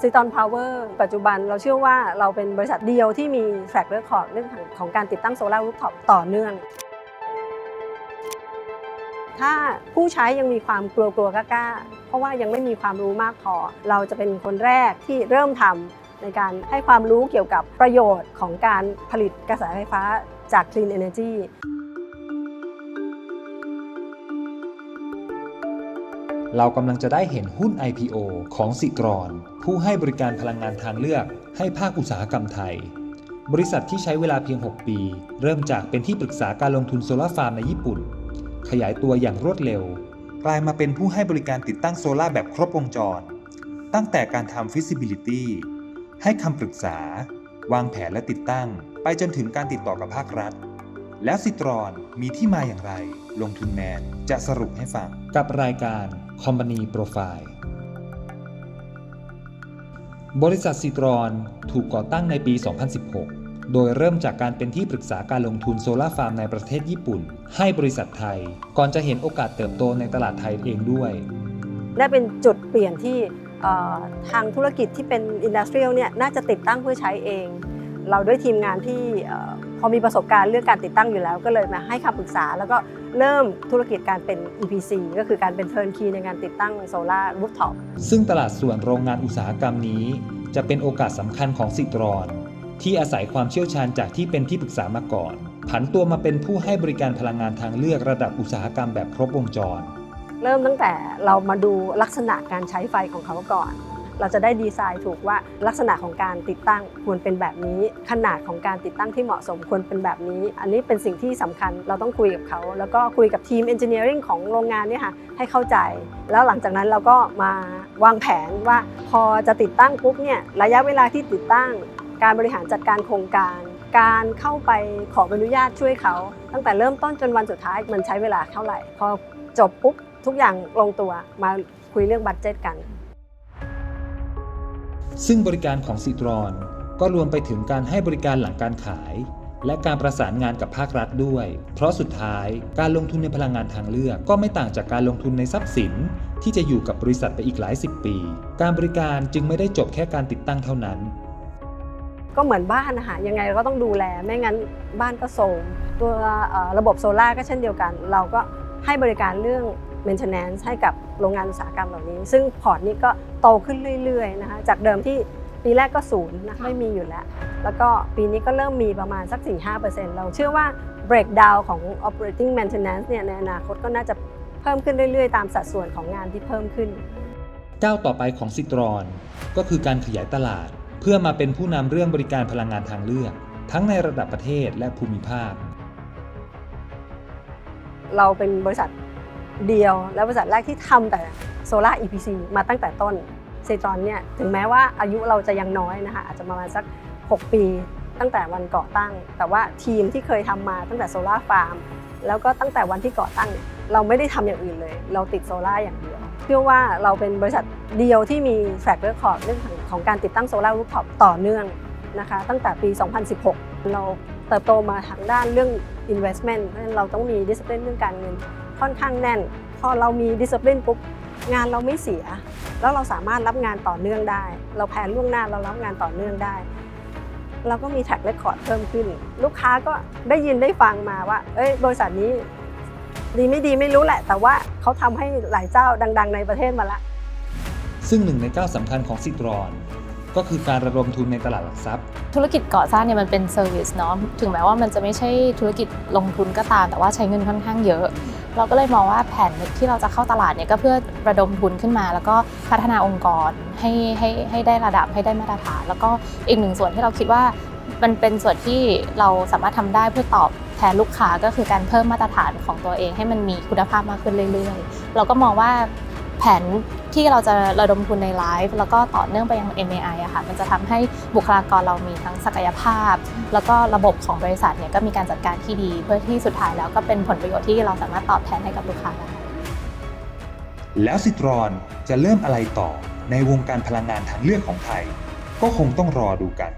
ซิตอนพาวเวอร์ปัจจุบันเราเชื่อว่าเราเป็นบริษัทเดียวที่มี track record เรื่องของการติดตั้งโซลารูฟท็อปต่อเนื่อง ถ้าผู้ใช้ยังมีความกลัวกลัวกล้าเพราะว่ายังไม่มีความรู้มากพอ เราจะเป็นคนแรกที่เริ่มทำในการให้ความรู้เกี่ยวกับประโยชน์ของการผลิตกระแสไฟฟ้าจาก Clean Energy เรากำลังจะได้เห็นหุ้น IPO ของสิตรอนผู้ให้บริการพลังงานทางเลือก ให้ภาคอุตสาหกรรมไทย บริษัทที่ใช้เวลาเพียง 6 ปี เริ่มจากเป็นที่ปรึกษาการลงทุนโซลาร์ฟาร์มในญี่ปุ่น ขยายตัวอย่างรวดเร็ว กลายมาเป็นผู้ให้บริการติดตั้งโซลาร์แบบครบวงจร ตั้งแต่การทำ feasibility ให้คำปรึกษา วางแผนและติดตั้ง ไปจนถึงการติดต่อกับภาครัฐ แล้วซิตรอนมีที่มาอย่างไร ลงทุนแมนจะสรุปให้ฟังกับรายการ Company Profile บริษัทซิตรอนถูกก่อตั้งในปี 2016 โดยเริ่มจากการเป็นที่ปรึกษาการลงทุนโซลาฟาร์มในประเทศญี่ปุ่น ให้บริษัทไทย ก่อนจะเห็นโอกาสเติบโตในตลาดไทยเองด้วย ได้เป็นจุดเปลี่ยนที่ทางธุรกิจที่เป็นอินดัสเทรียลเนี่ยน่าจะติดตั้งเพื่อใช้เอง เราด้วยทีมงานที่ พอมีประสบการณ์เรื่องการติดตั้งอยู่แล้ว ก็เลยมาให้คำปรึกษา แล้วก็เริ่มธุรกิจการเป็น EPC ก็คือการเป็นเทิร์นคีในการติดตั้งโซลาร์รูฟท็อปซึ่งตลาดส่วนโรงงานอุตสาหกรรมนี้ จะเป็นโอกาสสำคัญของสิตรอนที่อาศัยความเชี่ยวชาญจากที่เป็นที่ปรึกษามาก่อน ผันตัวมาเป็นผู้ให้บริการพลังงานทางเลือกระดับอุตสาหกรรมแบบครบวงจร เริ่มตั้งแต่เรามาดูลักษณะการใช้ไฟของเขาก่อน เราจะได้ดีไซน์ถูกว่าลักษณะของการติดตั้งควรเป็นแบบนี้ ขนาดของการติดตั้งที่เหมาะสมควรเป็นแบบนี้ อันนี้เป็นสิ่งที่สำคัญเราต้องคุยกับเขา แล้วก็คุยกับทีมเอนจิเนียริงของโรงงานเนี่ยค่ะให้เข้าใจ แล้วหลังจากนั้นเราก็มาวางแผนว่าพอจะติดตั้งปุ๊บเนี่ยระยะเวลาที่ติดตั้ง การบริหารจัดการโครงการการเข้าไปขออนุญาตช่วยเขา ตั้งแต่เริ่มต้นจนวันสุดท้ายมันใช้เวลาเท่าไหร่ พอจบปุ๊บทุกอย่างลงตัวมาคุยเรื่องบัตเจ็ตกัน ซึ่งบริการของซิตรอนก็รวมไปถึงการให้บริการหลังการขาย และการประสานงานกับภาครัฐด้วย เพราะสุดท้ายการลงทุนในพลังงานทางเลือกก็ไม่ต่างจากการลงทุนในทรัพย์สิน ที่จะอยู่กับบริษัทไปอีกหลายสิบปี การบริการจึงไม่ได้จบแค่การติดตั้งเท่านั้น ก็เหมือนบ้านนะคะยังไงเราก็ต้องดูแล ไม่งั้นบ้านก็โทรมตัวระบบโซลาก็เช่นเดียวกัน เราก็ให้บริการเรื่อง maintenance ให้กับโรงงานอุตสาหกรรมเหล่านี้ ซึ่งพอร์ตนี้ก็โตขึ้นเรื่อยๆนะคะจากเดิมที่ปีแรกก็ศูนย์นะไม่มีอยู่แล้ว แล้วก็ปีนี้ก็เริ่มมีประมาณสัก 4-5%เราเชื่อว่า breakdown ของ operating maintenance เนี่ยในอนาคตก็น่าจะเพิ่มขึ้นเรื่อยๆ ตามสัดส่วนของงานที่เพิ่มขึ้นก้าวต่อไปของซิตรอนก็คือการขยายตลาด เพื่อมาเป็นผู้นำเรื่องบริการพลังงานทางเลือก ทั้งในระดับประเทศและภูมิภาค เราเป็นบริษัท เดียว และบริษัทแรกที่ทำแต่โซลาร์ EPC มาตั้งแต่ต้นเซจอนเนี่ยถึงแม้ว่าอายุเราจะยังน้อยนะคะอาจจะประมาณสัก 6 ปีตั้งแต่วันก่อตั้ง แต่ว่าทีมที่เคยทำมาตั้งแต่โซลาร์ฟาร์มแล้วก็ตั้งแต่วันที่ก่อตั้ง เราไม่ได้ทำอย่างอื่นเลย เราติดโซลาร์อย่างเดียวเชื่อว่าเราเป็นบริษัทเดียวที่มี track record เรื่องของการติดตั้งโซลาร์รูฟท็อปต่อเนื่องนะคะตั้งแต่ปี 2016 เราเติบโตมาทางด้านเรื่อง investment เพราะฉะนั้นเราต้องมี discipline เรื่องการเงิน ค่อนข้างแน่น พอเรามีดิส c ปลินปุ๊บงานเราไม่เสีย แล้วเราสามารถรับงานต่อเนื่องได้ เราแผนล่วงหน้าเรารับงานต่อเนื่องได้ เราก็มีแท็กเรคคอร์ดเพิ่มขึ้น ลูกค้าก็ได้ยินได้ฟังมาว่า เอ้ยบริษัทนี้ ดีไม่ดีไม่รู้แหละ แต่ว่าเขาทำให้หลายเจ้าดัง ๆ ในประเทศมาละ ซึ่งหนึ่งในก้าสำคัญของซิตรอน ก็คือการระดมทุนในตลาดหลักทรัพย์ ธุรกิจก่อสร้างเนี่ยมันเป็นเซอร์วิสเนาะถึงแม้ว่ามันจะไม่ใช่ธุรกิจลงทุนก็ตาม แต่ว่าใช้เงินค่อนข้างเยอะ เราก็เลยมองว่าแผนที่เราจะเข้าตลาดเนี่ยก็เพื่อระดมทุนขึ้นมา แล้วก็พัฒนาองค์กรให้ให้ให้ได้ระดับให้ได้มาตรฐาน แล้วก็อีกหนึ่งส่วนที่เราคิดว่ามันเป็นส่วนที่เราสามารถทำได้เพื่อตอบแทนลูกค้าก็คือการเพิ่มมาตรฐานของตัวเองให้มันมีคุณภาพมากขึ้นเรื่อยๆ เราก็มองว่า แผนที่เราจะระดมทุนในไลฟ์แล้วก็ต่อเนื่องไปยัง MAI อะค่ะมันจะทำให้บุคลากรเรามีทั้งศักยภาพ แล้วก็ระบบของบริษัทเนี่ยก็มีการจัดการที่ดี เพื่อที่สุดท้ายแล้วก็เป็นผลประโยชน์ที่เราสามารถตอบแทนให้กับลูกค้าได้แล้วซิตรอนจะเริ่มอะไรต่อในวงการพลังงานทางเลือกของไทย ก็คงต้องรอดูกัน